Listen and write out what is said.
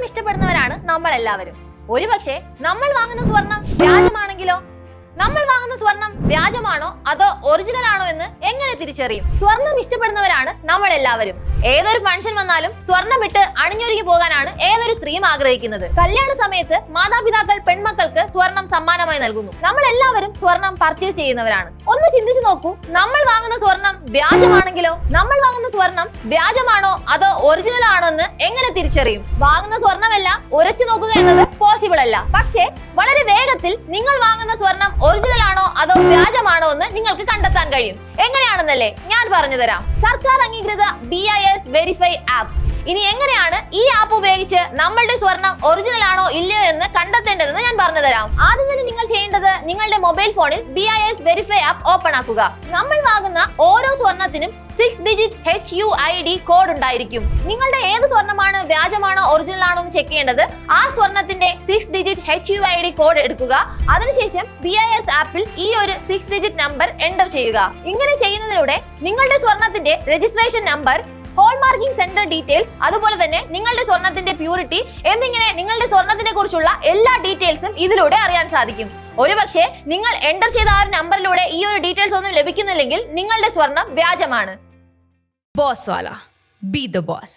സ്വർണം ഇഷ്ടപ്പെടുന്നവരാണ് നമ്മൾ എല്ലാവരും ഒരുപക്ഷെ നമ്മൾ വാങ്ങുന്ന സ്വർണം വ്യാജമാണെങ്കിലോ? നമ്മൾ വാങ്ങുന്ന സ്വർണം വ്യാജമാണോ? അതോ ഒറിജിനൽ ആണോ എന്ന് എങ്ങനെ തിരിച്ചറിയും? സ്വർണം ഇഷ്ടപ്പെടുന്നവരാണ് നമ്മൾ എല്ലാവരും ഏതൊരു ഫംഗ്ഷൻ വന്നാലും സ്വർണം ഇട്ട് അണിഞ്ഞൊരുങ്ങി പോകാനാണ് ഏതൊരു സ്ത്രീയും ആഗ്രഹിക്കുന്നത്. കല്യാണ സമയത്ത് മാതാപിതാക്കൾ പെൺമക്കൾക്ക് സ്വർണം സമ്മാനമായി നൽകുന്നു. നമ്മൾ എല്ലാവരും സ്വർണം പർച്ചേസ് ചെയ്യുന്നവരാണ്. ഒന്ന് ചിന്തിച്ചു നോക്കൂ നമ്മൾ വാങ്ങുന്ന സ്വർണം വ്യാജമാണെങ്കിലോ? നമ്മൾ വാങ്ങുന്ന സ്വർണം വ്യാജമാണോ? അതോ ഒറിജിനൽ ആണെന്ന് എങ്ങനെ തിരിച്ചറിയും? വാങ്ങുന്ന സ്വർണമെല്ലാം ഉരച്ചു നോക്കുക എന്നത് പോസിബിൾ അല്ല. പക്ഷേ വളരെ വേഗത്തിൽ നിങ്ങൾ വാങ്ങുന്ന സ്വർണം ഒറിജിനൽ ആണോ അതോ വ്യാജമാണോ എന്ന് നിങ്ങൾക്ക് കണ്ടെത്താൻ കഴിയും. എങ്ങനെയാണെന്നല്ലേ ഞാൻ പറഞ്ഞു തരാം. സർക്കാർ അംഗീകൃത B I S verify app ഇനി എങ്ങനെയാണ് ഈ ആപ്പ് ഉപയോഗിച്ച് നമ്മളുടെ സ്വർണം ഒറിജിനൽ ആണോ ഇല്ലയോ എന്ന് കണ്ടെത്തേണ്ടതെന്ന് പറഞ്ഞു തരാം. ആദ്യം തന്നെ നിങ്ങൾ ചെയ്യേണ്ടത് നിങ്ങളുടെ മൊബൈൽ ഫോണിൽ B I S verify app open ആക്കുക. നമ്മൾ വാങ്ങുന്ന ഓരോ സ്വർണത്തിനും six digit H U I D code ഉണ്ടായിരിക്കും. നിങ്ങളുടെ ഏത് സ്വർണമാണ് വ്യാജമാണോ ഒറിജിനൽ ആണോ എന്ന് ചെക്ക് ചെയ്യേണ്ടത് ആ സ്വർണത്തിന്റെ six digit H U I D code എടുക്കുക. അതിനുശേഷം ബി ഐ എസ് ആപ്പിൽ ഈ ഒരു സിക്സ് ഡിജിറ്റ് നമ്പർ എന്റർ ചെയ്യുക. ഇങ്ങനെ ചെയ്യുന്നതിലൂടെ നിങ്ങളുടെ സ്വർണത്തിന്റെ registration number hallmarking centre details അതുപോലെ തന്നെ നിങ്ങളുടെ സ്വർണത്തിന്റെ പ്യൂരിറ്റി എന്നിങ്ങനെ നിങ്ങളുടെ സ്വർണത്തിനെ കുറിച്ചുള്ള എല്ലാ ഡീറ്റെയിൽസും ഇതിലൂടെ അറിയാൻ സാധിക്കും ഒരുപക്ഷെ നിങ്ങൾ എന്റർ ചെയ്ത ആ ഒരു നമ്പറിലൂടെ ഈ ഒരു ഡീറ്റെയിൽസ് ഒന്നും ലഭിക്കുന്നില്ലെങ്കിൽ നിങ്ങളുടെ സ്വർണം വ്യാജമാണ് ബോസ് വാല ബി ദ boss.